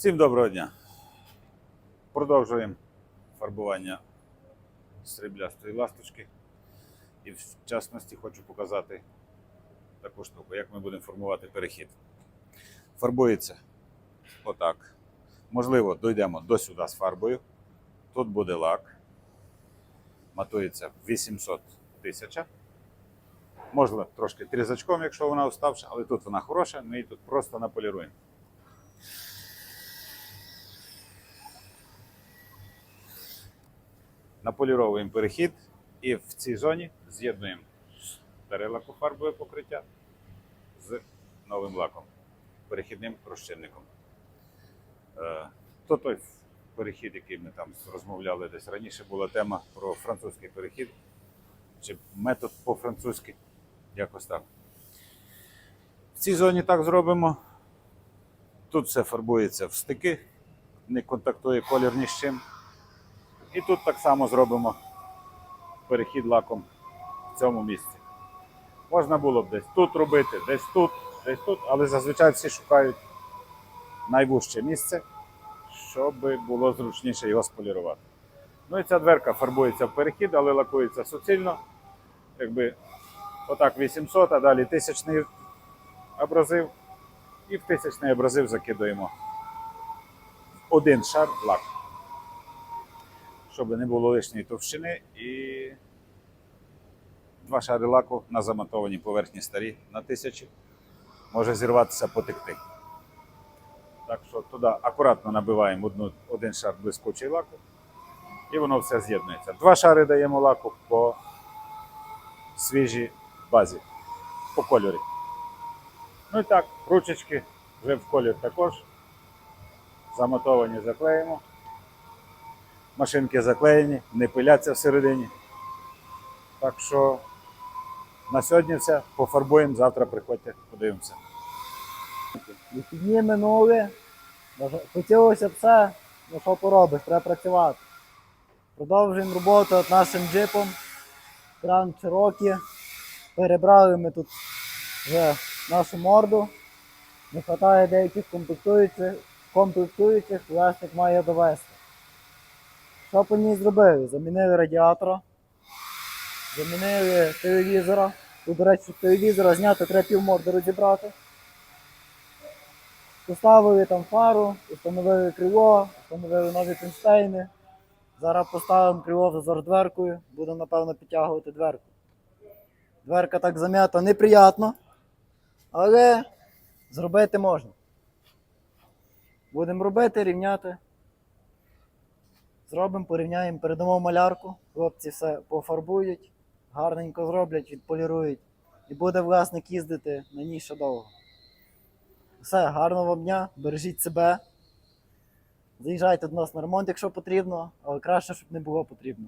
Всім доброго дня. Продовжуємо фарбування сріблястої ласточки. І в частності хочу показати таку штуку, як ми будемо формувати перехід. Фарбується отак. Можливо, дійдемо до сюди з фарбою. Тут буде лак. Матується 800 тисяча. Можливо, трошки трізачком, якщо вона уставша, але тут вона хороша, ми її тут просто наполіруємо. Наполіровуємо перехід і в цій зоні з'єднуємо старе лакофарбове покриття з новим лаком, перехідним розчинником. Е, То той перехід, який ми там розмовляли десь раніше, була тема про французький перехід чи метод по-французьки, якось так. В цій зоні так зробимо. Тут все фарбується в стики, не контактує колір ні з чим. І тут так само зробимо перехід лаком в цьому місці. Можна було б десь тут робити, десь тут, десь тут, але зазвичай всі шукають найвужче місце, щоб було зручніше його сполірувати. Ну і ця дверка фарбується в перехід, але лакується суцільно. Якби отак 800, а далі тисячний абразив. І в тисячний абразив закидуємо один шар лаку щоб не було лишньої товщини, і два шари лаку на заматованій поверхні старі на тисячі. Може зірватися потекти. Так що туди акуратно набиваємо одну, один шар блискучий лаку, і воно все з'єднується. Два шари даємо лаку по свіжій базі, по кольорі. Ну і так, ручечки вже в колір також. Замотовані заклеїмо машинки заклеєні, не пиляться всередині. Так що на сьогодні все. Пофарбуємо, завтра приходьте, подивимося. Вихідні минули. Хотілося б все, ну що поробиш, треба працювати. Продовжуємо роботу над нашим джипом. Grand Cherokee. Перебрали ми тут вже нашу морду. Не вистачає деяких комплектуючих, комплектуючих, власник має довести. Що по ній зробили? Замінили радіатора, замінили телевізора. Тут, до речі, телевізора зняти треба півморди розібрати. Поставили там фару, встановили крило, встановили нові кронштейни. Зараз поставимо крило в зазор дверкою, будемо напевно підтягувати дверку. Дверка так зам'ята неприятно, але зробити можна. Будемо робити, рівняти. Зробимо, порівняємо, передамо малярку. Хлопці все пофарбують, гарненько зроблять, відполірують. І буде власник їздити на ній ще довго. Все, гарного вам дня, бережіть себе. Заїжджайте до нас на ремонт, якщо потрібно, але краще, щоб не було потрібно.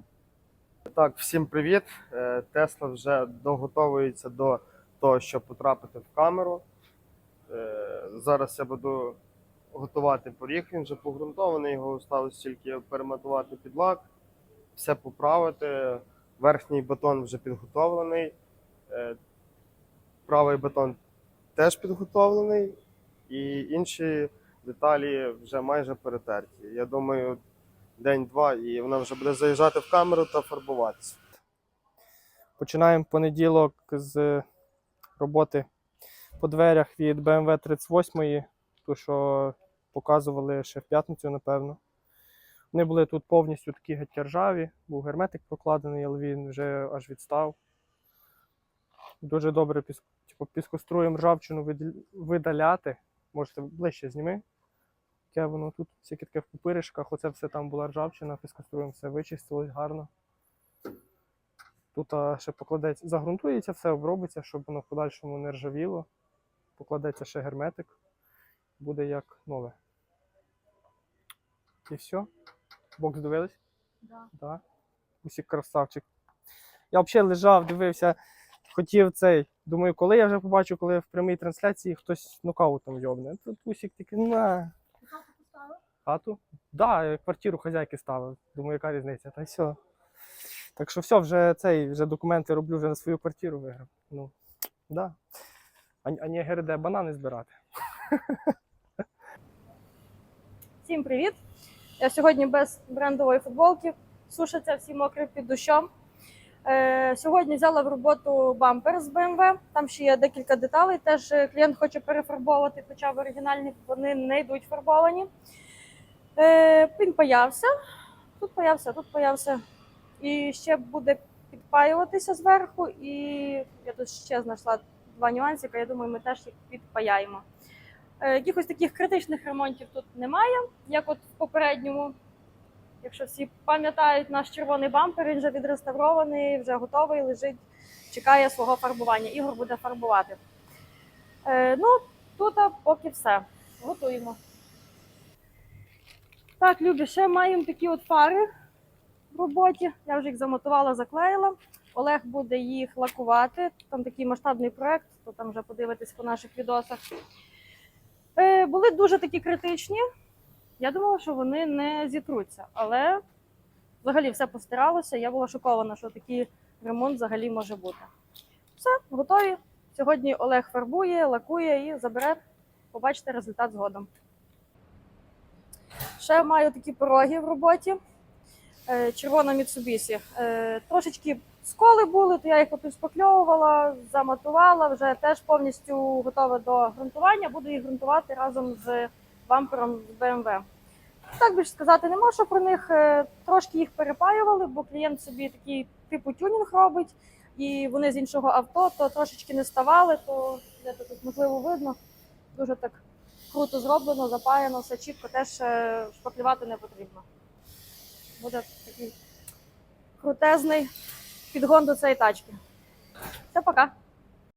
Так, всім привіт. Е, Тесла вже доготовується до того, щоб потрапити в камеру. Е, Зараз я буду готувати поріг, він вже погрунтований, його залишилось тільки перематувати під лак, все поправити. Верхній бетон вже підготовлений. Е, Правий бетон теж підготовлений, і інші деталі вже майже перетерті. Я думаю, день-два, і вона вже буде заїжджати в камеру та фарбуватися. Починаємо понеділок з роботи по дверях від BMW 38, ту, що показували ще в п'ятницю, напевно. Вони були тут повністю такі геть ржаві, був герметик прокладений, але він вже аж відстав. Дуже добре піск, типу, піскоструєм ржавчину видаляти. Можете ближче зніми. Яке воно тут всяке таке в пупиришках, оце все там була ржавчина, піскоструєм все вичистилось гарно. Тут а, ще покладеться, загрунтується, все обробиться, щоб воно в подальшому не ржавіло. Покладеться ще герметик, буде як нове. І все. Бокс дивились? Да. Да. Усі красавчик. Я взагалі лежав, дивився, хотів цей. Думаю, коли я вже побачу, коли в прямій трансляції хтось нокаутом йобне. Тут Усік такий, на. Хату поставив? Хату? Да, квартиру хазяйки ставив. Думаю, яка різниця? Та й все. Так що все, вже цей, вже документи роблю вже на свою квартиру виграв. Ну, да. А, а не ГРД банани збирати. Всім привіт! Я сьогодні без брендової футболки, сушаться всі мокрі під дощом. Е, сьогодні взяла в роботу бампер з BMW. Там ще є декілька деталей. Теж е, клієнт хоче перефарбовувати, хоча в оригінальні вони не йдуть фарбовані. Е, він паявся, тут паявся, тут паявся. І ще буде підпаюватися зверху. І я тут ще знайшла два нюансики. Я думаю, ми теж їх підпаяємо. Е, Якихось таких критичних ремонтів тут немає, як от в попередньому. Якщо всі пам'ятають наш червоний бампер, він вже відреставрований, вже готовий, лежить, чекає свого фарбування. Ігор буде фарбувати. Е, ну, тут поки все. Готуємо. Так, Любі, ще маємо такі от фари в роботі. Я вже їх замотувала, заклеїла. Олег буде їх лакувати. Там такий масштабний проект, то там вже подивитись по наших відосах. Е, були дуже такі критичні. Я думала, що вони не зітруться, але взагалі все постиралося. Я була шокована, що такий ремонт взагалі може бути. Все, готові. Сьогодні Олег фарбує, лакує і забере. Побачите результат згодом. Ще маю такі пороги в роботі. Е, Червона Mitsubishi. Е, Трошечки сколи були, то я їх попівспакльовувала, заматувала, вже теж повністю готова до ґрунтування. Буду їх ґрунтувати разом з бампером з BMW. Так більше сказати не можу про них. Е, Трошки їх перепаювали, бо клієнт собі такий типу тюнінг робить, і вони з іншого авто, то трошечки не ставали, то де тут можливо видно. Дуже так круто зроблено, запаяно, все чітко, теж е, шпаклювати не потрібно. Буде такий крутезний підгон до цієї тачки. Все, пока.